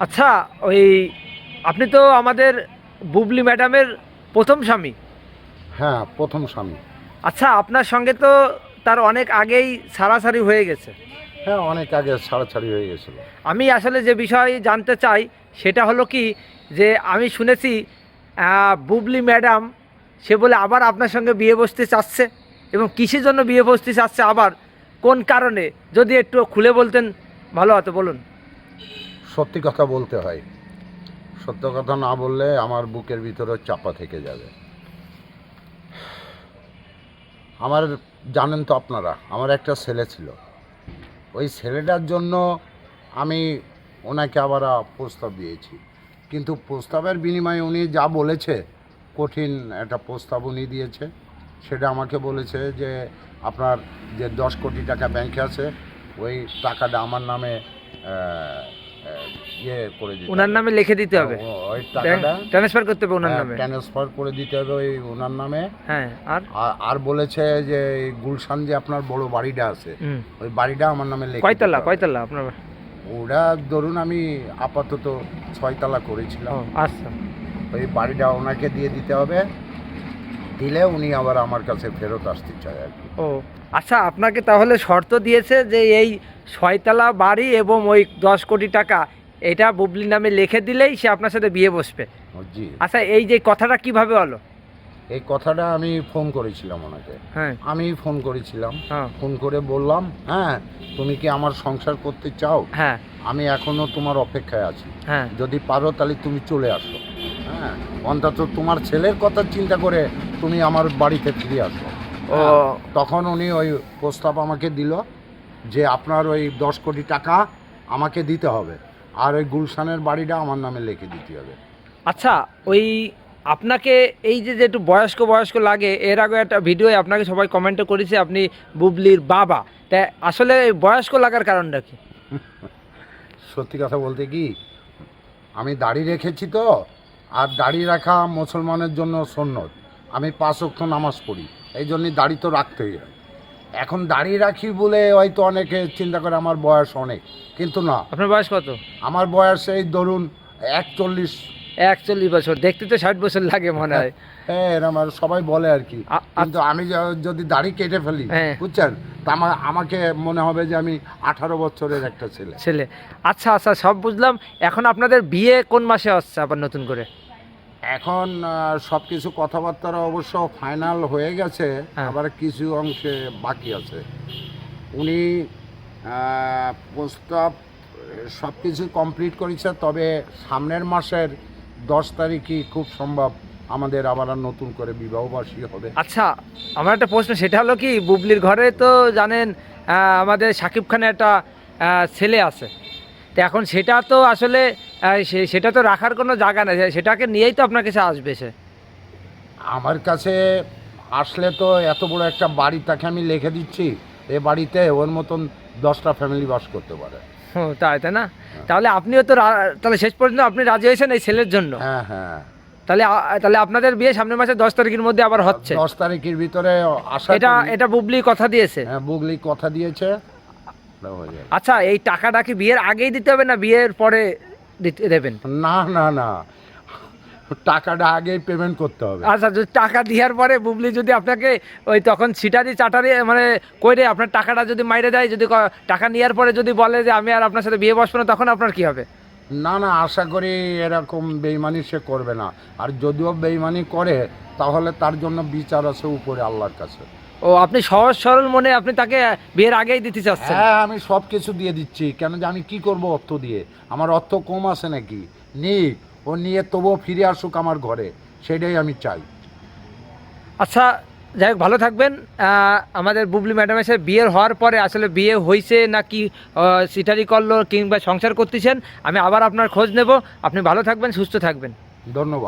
আচ্ছা ওই আপনি তো আমাদের বুবলি ম্যাডামের প্রথম স্বামী। হ্যাঁ প্রথম স্বামী। আচ্ছা আপনার সঙ্গে তো তার অনেক আগেই সারাসারি হয়ে গেছে। হ্যাঁ অনেক আগে ছাড়াছাড়ি হয়ে গেছিল। আমি আসলে যে বিষয় জানতে চাই সেটা হলো কি যে আমি শুনেছি আহ, বুবলি ম্যাডাম সে বলে আবার আপনার সঙ্গে বিয়ে বসতে চাচ্ছে এবং কিসের জন্য বিয়ে বসতে চাচ্ছে আবার? কোন কারণে? যদি একটু খুলে বলতেন ভালো হতো বলুন। সত্যি কথা বলতে হয়। সত্য কথা না বললে আমার বুকের ভিতরে চাপা থেকে যাবে। আমার, জানেন তো আপনারা, আমার একটা ছেলে ছিল। ওই ছেলেটার জন্য আমি ওনাকে আবার প্রস্তাব দিয়েছি। কিন্তু প্রস্তাবের বিনিময়ে উনি যা বলেছে, কঠিন একটা প্রস্তাব উনি দিয়েছে। সেটা আমাকে বলেছে যে, আপনার যে দশ কোটি টাকা ব্যাংকে আছে, ওই টাকাটা আমার নামে ইয়ে করে দিতে ওনার নামে লিখে দিতে হবে। ও- ওই টাকাটা ট্রান্সফার করতে হবে ওনার নামে। ট্রান্সফার করে দিতে হবে ওই ওনার নামে। হ্যাঁ আর? আর- বলেছে যে গুলশান যে আপনার বড় বাড়িটা আছে ওই বাড়িটা আমার নামে লিখে কয়তলা কয়তলা আপনার ওরা ধরুন আমি আপাতত ছয়তলা করেছিলাম। আচ্ছা। ওই বাড়িটা ওনাকে দিয়ে দিতে হবে। দিলে উনি আবার আমার কাছে ফেরত আসতে চায় আর কি। ও আচ্ছা আপনাকে তাহলে শর্ত দিয়েছে যে এই ছয়তলা বাড়ি এবং ওই দশ কোটি টাকা এটা বুবলি নামে লিখে দিলেই সে আপনার সাথে বিয়ে বসবে। জি। আচ্ছা এই যে কথাটা কীভাবে হলো? এই কথাটা আমি ফোন করেছিলাম ওনাকে। হ্যাঁ। আমি ফোন করেছিলাম। হ্যাঁ। ফোন করে বললাম হ্যাঁ তুমি কি আমার সংসার করতে চাও? হ্যাঁ। আমি এখনও তোমার অপেক্ষায় আছি। হ্যাঁ। যদি পারো তাহলে তুমি চলে আসো। হ্যাঁ অন্তত তোমার ছেলের কথা চিন্তা করে তুমি আমার বাড়িতে ফিরে আসো। ও। হ্যাঁ, তখন উনি ওই প্রস্তাব আমাকে দিল যে আপনার ওই দশ কোটি টাকা আমাকে দিতে হবে। আর ওই গুলশানের বাড়িটা আমার নামে লিখে দিতে হবে। আচ্ছা ওই আপনাকে এই যে একটু বয়স্ক বয়স্ক লাগে এর আগে একটা ভিডিও আপনাকে সবাই কমেন্টও করেছে আপনি বুবলির বাবা। তা আসলে বয়স্ক লাগার কারণটা কি? সত্যি কথা বলতে কি আমি দাড়ি রেখেছি তো আর দাড়ি রাখা মুসলমানের জন্য সন্ন্যত আমি পাঁচ অক্ষ নামাজ পড়ি এই জন্যই দাড়ি তো রাখতেই হয়। এখন দাঁড়িয়ে রাখি বলে হয়তো অনেকে চিন্তা করে আমার বয়স অনেক কিন্তু না। আপনার বয়স কত? আমার বয়স এই ধরুন একচল্লিশ। একচল্লিশ বছর দেখতে তো ষাট বছর লাগে মনে হয়। হ্যাঁ এরম আর সবাই বলে আর কি। কিন্তু আমি যদি দাড়ি কেটে ফেলি হ্যাঁ। বুঝছেন? তা আমার আমাকে মনে হবে যে আমি আঠারো বছরের একটা ছেলে। ছেলে। আচ্ছা আচ্ছা সব বুঝলাম। এখন আপনাদের বিয়ে কোন মাসে আসছে আবার নতুন করে? এখন সব কিছু কথাবার্তা অবশ্য ফাইনাল হয়ে গেছে হ্যাঁ। আবার কিছু অংশে বাকি আছে। উনি প্রস্তাব সব কিছু কমপ্লিট করেছে তবে সামনের মাসের দশ তারিখই খুব সম্ভব আমাদের আবার নতুন করে বিবাহবার্ষিকী হবে। আচ্ছা আমার একটা প্রশ্ন সেটা হলো কি বুবলির ঘরে তো জানেন আমাদের সাকিব খানের একটা ছেলে আছে। তো এখন সেটা তো আসলে সেটা তো রাখার কোনো জায়গা নেই সেটাকে নিয়েই তো আপনার কাছে আসবে সে। আমার কাছে আসলে তো এত বড় একটা বাড়ি তাকে আমি লিখে দিচ্ছি এ বাড়িতে ওর মতন দশটা ফ্যামিলি বাস করতে পারে। ও তাই তাই না? তাহলে আপনিও তো তাহলে শেষ পর্যন্ত আপনি রাজি হয়েছেন এই ছেলের জন্য? হ্যাঁ হ্যাঁ। তাহলে তাহলে আপনাদের বিয়ে সামনের মাসে দশ তারিখের মধ্যে আবার হচ্ছে? দশ তারিখের ভিতরে এটা এটা বুবলি কথা দিয়েছে। হ্যাঁ বুগলি কথা দিয়েছে। আচ্ছা এই টাকাটা কি বিয়ের আগেই দিতে হবে না বিয়ের পরে দেবেন? না না না। টাকাটা আগেই পেমেন্ট করতে হবে। আচ্ছা যদি টাকা দেওয়ার পরে বুবলি যদি আপনাকে ওই তখন ছিটারি চাটারি মানে কইরে আপনার টাকাটা যদি মাইরে দেয় যদি টাকা নেওয়ার পরে যদি বলে যে আমি আর আপনার সাথে বিয়ে বসবো না তখন আপনার কি হবে? না না আশা করি এরকম বেইমানি সে করবে না। আর যদিও বেইমানি করে তাহলে তার জন্য বিচার আছে উপরে আল্লাহর কাছে। ও আপনি সহজ সরল মনে আপনি তাকে বিয়ের আগেই দিতে চাচ্ছেন? হ্যাঁ আমি সব কিছু দিয়ে দিচ্ছি। কেন যে আমি কি করব অর্থ দিয়ে? আমার অর্থ কম আছে নাকি? নিক ও নিয়ে তবুও ফিরে আসুক আমার ঘরে। সেটাই আমি চাই। আচ্ছা যাই হোক ভালো থাকবেন। আমাদের বুবলি ম্যাডামের সাথে বিয়ের হওয়ার পরে আসলে বিয়ে হয়েছে নাকি সিটারি করল কিংবা সংসার করতেছেন আমি আবার আপনার খোঁজ নেব। আপনি ভালো থাকবেন সুস্থ থাকবেন। ধন্যবাদ।